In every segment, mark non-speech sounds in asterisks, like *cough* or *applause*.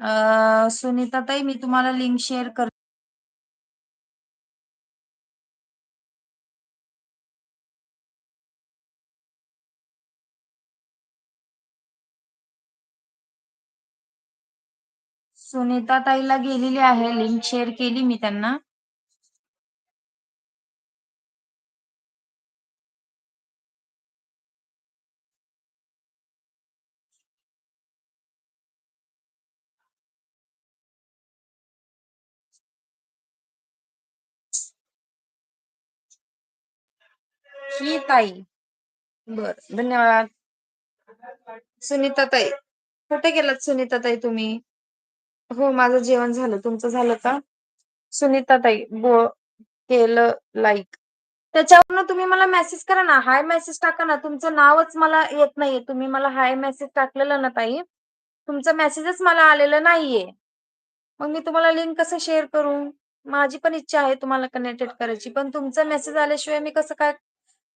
अ, सुनीताताई मी तुम्हाला link share कर सुनीता ताईला गेलेली आहे लिंक शेअर केली मी त्यांना. ही ताई बर धन्यवाद. सुनीता ताई कुठे गेलात सुनीता ताई तुम्ही? हो माझं जेवण झालं. तुमचं झालं का? सुनीता ताई बो केलं लाईक त्याच्यावरनं तुम्ही मला मेसेज करा ना. हाय मेसेज टाका ना. तुमचं नावच मला येत नाहीये. तुम्ही मला हाय मेसेज टाकलेलं ना ताई. तुमचं मेसेजच मला आलेलं नाहीये. मग मी तुम्हाला लिंक कसं शेअर करू? माझी पण इच्छा आहे तुम्हाला कनेक्टेड करायची. पण तुमचा मेसेज आल्याशिवाय मी कसं काय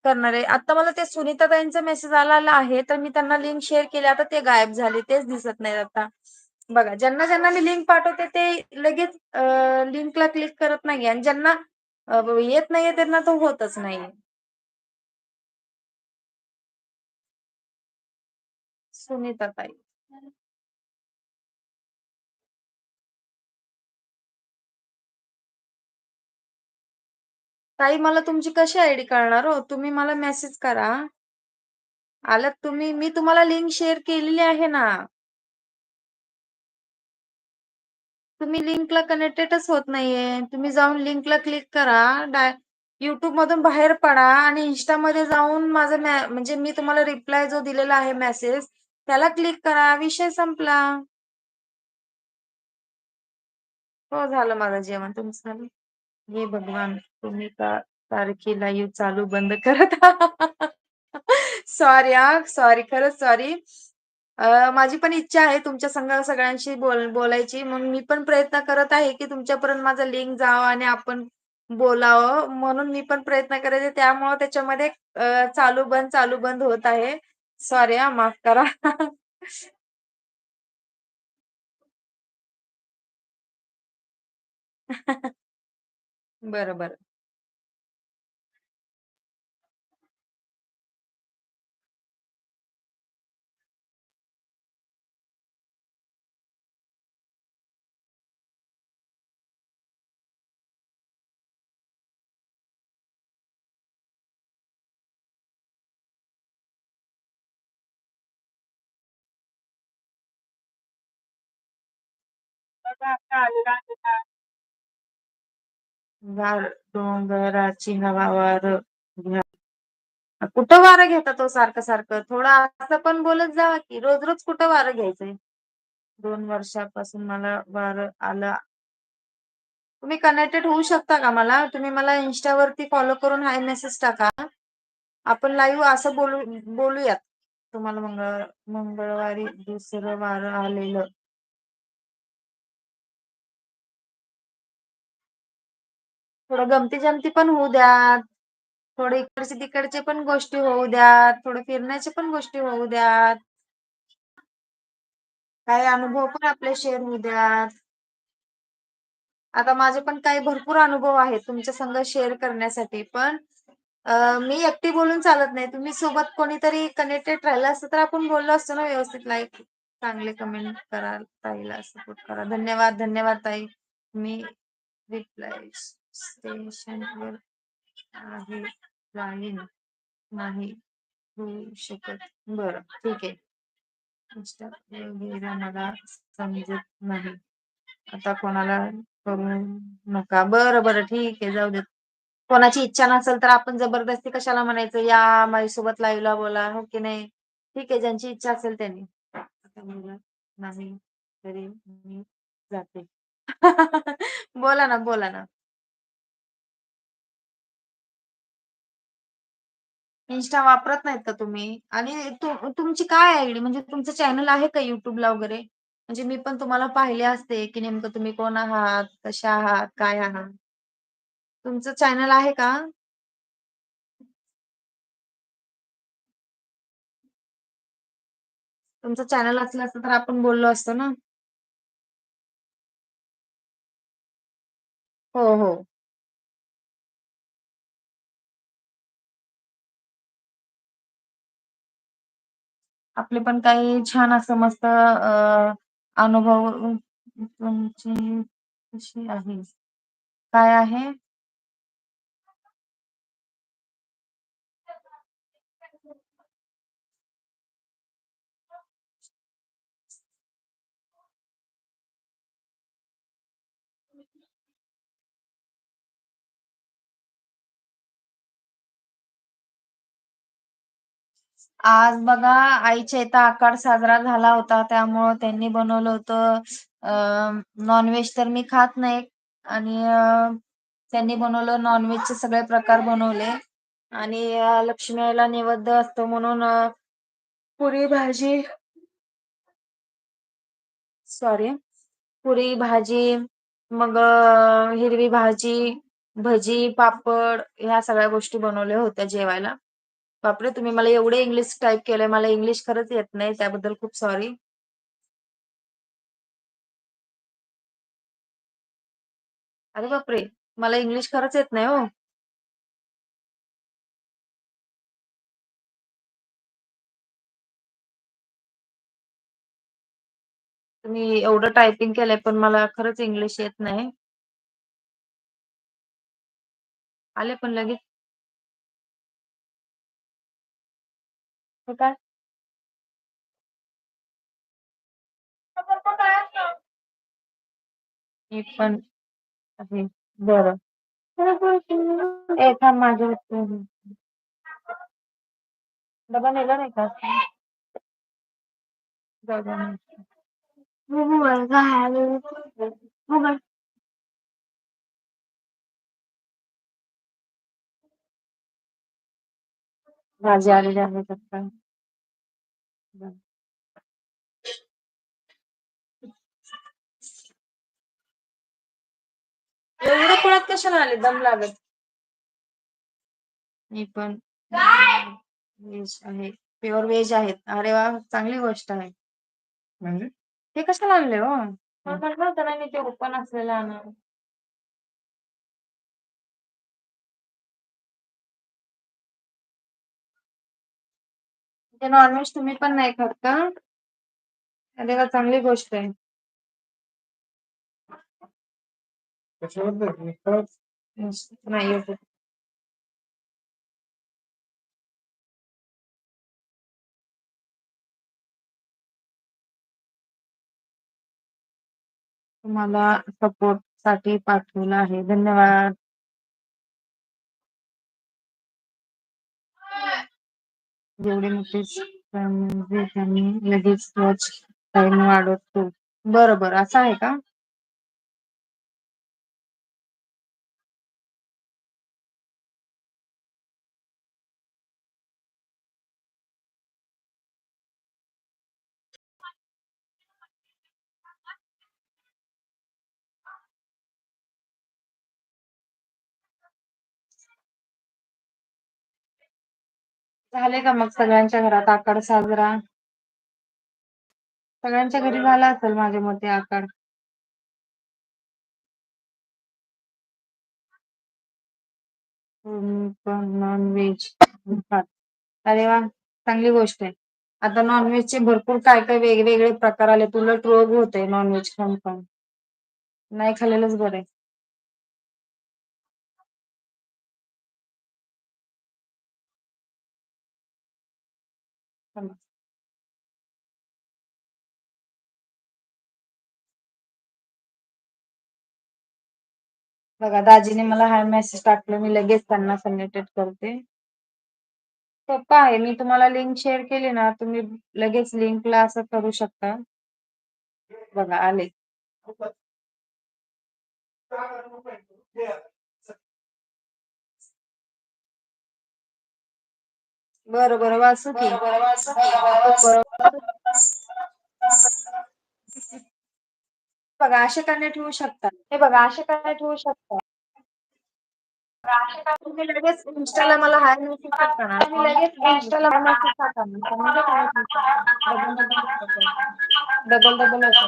करणार. आहे आता मला ते सुनीता ताईंचा मेसेज आलेला आहे तर मी त्यांना लिंक शेअर केली आता ते गायब झाले तेच दिसत नाही आता. बघा ज्यांना ज्यांना मी लिंक पाठवते ते लगेच लिंकला क्लिक करत नाही आणि ज्यांना येत नाहीये त्यांना तो होतच नाहीये. सुनीता ताई मला तुमची कशी आयडी कळणार हो? तुम्ही मला मेसेज करा. आलात तुम्ही? मी तुम्हाला लिंक शेअर केलेली आहे ना. तुम्ही लिंकला कनेक्टेडच होत नाहीये. तुम्ही जाऊन लिंकला क्लिक करा. डाय युट्यूब मधून बाहेर पडा आणि इन्स्टामध्ये जाऊन माझा मॅ- म्हणजे मी तुम्हाला रिप्लाय जो दिलेला आहे मेसेज त्याला क्लिक करा. विषय संपला. हो झालं माझं जेवण. तुमचं झालं? हे भगवान. तुम्ही का सारखी लाईव्ह चालू बंद करत सॉरी *laughs* हा. सॉरी खरंच सॉरी माझी पण इच्छा आहे तुमच्या संग सगळ्यांशी बोल बोलायची. म्हणून मी पण प्रयत्न करत आहे की तुमच्यापर्यंत माझा लिंक जावं आणि आपण बोलावं. म्हणून मी पण प्रयत्न करायचे त्यामुळे त्याच्यामध्ये चालू बंद चालू बंद होत आहे. सॉरी हा. माफ करा. *laughs* बरं बरं. गार डोंगराची हवा वार घ्या. कुठं वारं घेता तो सारखं सारखं? थोडं असं पण बोलत जावा की रोज रोज कुठं वारं घ्यायचंय? दोन वर्षापासून मला वार आलं. तुम्ही कनेक्टेड होऊ शकता का मला? तुम्ही मला इन्स्टावरती फॉलो करून हाय मेसेज टाका. आपण लाईव्ह असं बोलू बोलूयात. तुम्हाला मंगळ मंगळवारी दुसरं वारं आलेलं. थोडं गमती जमती पण होऊ द्यात. थोडे इकडचे तिकडचे पण गोष्टी होऊ द्यात. थोडं फिरण्याचे पण गोष्टी होऊ द्यात. काही अनुभव पण आपले शेअर होऊ द्यात. आता माझे पण काही भरपूर अनुभव आहेत तुमच्या संग शेअर करण्यासाठी पण मी एकटी बोलून चालत नाही. तुम्ही सोबत कोणीतरी कनेक्टेड राहिलं असतं तर आपण बोललो असतो ना व्यवस्थित लाईक चांगले कमेंट करा ताईला सपोर्ट करा. धन्यवाद धन्यवाद ताई. मी रिप्लाय स्टेशनवर आहे लाईन नाही होऊ शकत. बर ठीक आहे. वगैरे मला समजत नाही. आता कोणाला करू नका. बरं बरं ठीक आहे. जाऊ देत. कोणाची इच्छा नसेल तर आपण जबरदस्ती कशाला म्हणायचं? या माझ्यासोबत लाईव्हला बोला हो की नाही? ठीक आहे ज्यांची इच्छा असेल त्यांनी. आता नाही तरी मी जाते. *laughs* बोला ना बोला ना. इन्स्टा वापरत नाहीत का तुम्ही? आणि तुमची काय आयडी म्हणजे तुमचं चॅनल आहे का युट्यूबला वगैरे? म्हणजे मी पण तुम्हाला पाहिले असते, की नेमकं तुम्ही कोण आहात? कशा आहात? काय आहात? तुमचं चॅनल आहे का? तुमचं चॅनल असलं असतं तर आपण बोललो असतो ना. हो, हो. आपले पण काही छान असं मस्त अ अनुभव तुमची कशी आहे? काय आहे? आज बघा आईच्या इथं आकार साजरा झाला होता त्यामुळं त्यांनी बनवलं होतं नॉनव्हेज तर मी खात नाही आणि त्यांनी बनवलं नॉनव्हेजचे सगळे प्रकार बनवले आणि लक्ष्मी आईला असतो म्हणून पुरी भाजी सॉरी पुरी भाजी मग हिरवी भाजी भजी पापड ह्या सगळ्या गोष्टी बनवल्या होत्या जेवायला. बापरे तुम्ही मला एवढे इंग्लिश टाईप केलंय मला इंग्लिश खरंच येत नाही त्याबद्दल खूप सॉरी अरे बापरे मला इंग्लिश खरंच येत नाही हो. तुम्ही एवढं टायपिंग केलंय पण मला खरंच इंग्लिश येत नाही. आले पण लगेच. हे। काय मी पण आहे बरं. ए थांब माझ्या डबा नेला नाही का? भाजी आलेली आहे फक्त एवढं पळत कशाला आले? दम लागत. मी पण. व्हेज आहे. प्युअर व्हेज आहेत. अरे वा चांगली गोष्ट आहे. म्हणजे? ते कशाला आणले हो? मला म्हटलं होतं ना मी ते ओपन असलेलं आणून ते नॉनव्हेज तुम्ही पण नाही खात का? अरे वा चांगली गोष्ट आहे. नाही येत. तुम्हाला सपोर्ट साठी पाठवलं आहे. धन्यवाद. जेवढे मोठे म्हणजे त्यांनी लगेच वॉच टाइम वाढवतो. बरं बरं असं आहे का? झाले का मग सगळ्यांच्या घरात आकाड साजरा? सगळ्यांच्या घरी झाला असेल माझ्या मते आकार पण अरे वा चांगली गोष्ट आहे. आता नॉनव्हेज चे भरपूर काय काय वेगवेगळे प्रकार आले तुला रोग होते नॉनव्हेज खाऊन खाऊन नाही खाल्लेलंच बरं आहे. बघा, दाजीने मला हा मेसेज टाकला. मी लगेच त्यांना सन्मिटेड करते. सोप्पा आहे मी तुम्हाला लिंक शेअर केली ना, तुम्ही लगेच लिंकला असं करू शकता. बघा, आले. बरं बरं वासू की? बघा अशे कणे ठेवू शकता. हे बघा अशे कणे ठेवू शकता. तुम्ही लगेच इंस्टाला मला हाय मेसेज टाका ना तुम्ही लगेच इंस्टाला मेसेज टाका डबल डबल होत